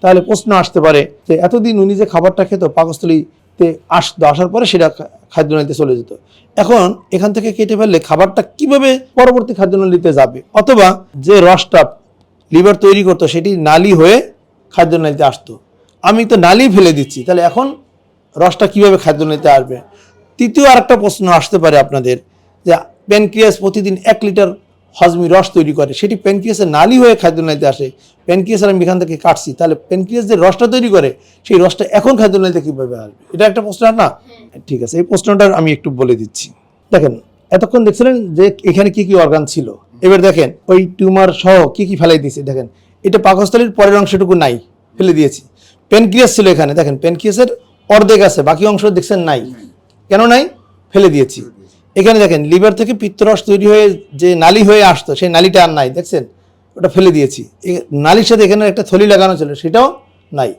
তাহলে প্রশ্ন আসতে পারে যে এতদিন উনি যে খাবারটা খেত পাকস্থলীতে আসতো, আসার পরে সেটা খা- খাদ্যনালীতে চলে যেত। এখন এখান থেকে কেটে ফেললে খাবারটা কীভাবে পরবর্তী খাদ্যনালীতে যাবে? অথবা যে রসটা লিভার তৈরি করতো, সেটি নালি হয়ে খাদ্যনালীতে আসতো। আমি তো নালি ফেলে দিচ্ছি, তাহলে এখন রসটা কীভাবে খাদ্যনালীতে আসবে? তৃতীয় আরেকটা প্রশ্ন আসতে পারে আপনাদের, যে প্যানক্রিয়াস প্রতিদিন এক লিটার হজমি রস তৈরি করে সেটি প্যানক্রিয়াসের নালি হয়ে খাদ্যনালীতে আসে। প্যানক্রিয়াসের আমি এখান থেকে কাটছি তাহলে প্যানক্রিয়াস যে রসটা তৈরি করে সেই রসটা এখন খাদ্যনালীতে কীভাবে আসবে? এটা একটা প্রশ্ন না? ঠিক আছে এই প্রশ্নটা আমি একটু বলে দিচ্ছি। দেখেন এতক্ষণ দেখছিলেন যে এখানে কি কি অর্গান ছিল? এবার দেখেন ওই টিউমার সহ কি কি ফেলাই দিয়েছে? দেখেন এটা পাকস্থলীর পরের অংশটুকু নাই ফেলে দিয়েছি। প্যানক্রিয়াস ছিল এখানে দেখেন প্যানক্রিয়াসের অর্ধেক আছে বাকি অংশ দেখছেন নাই। কেন নাই? ফেলে দিয়েছি। এখানে দেখেন, লিভার থেকে পিত্তরস তৈরি হয়ে যে নালি হয়ে আসতো, সেই নালিটা আর নাই, দেখছেন? ওটা ফেলে দিয়েছি। নালির সাথে এখানে একটা থলি লাগানো ছিল, সেটাও নাই।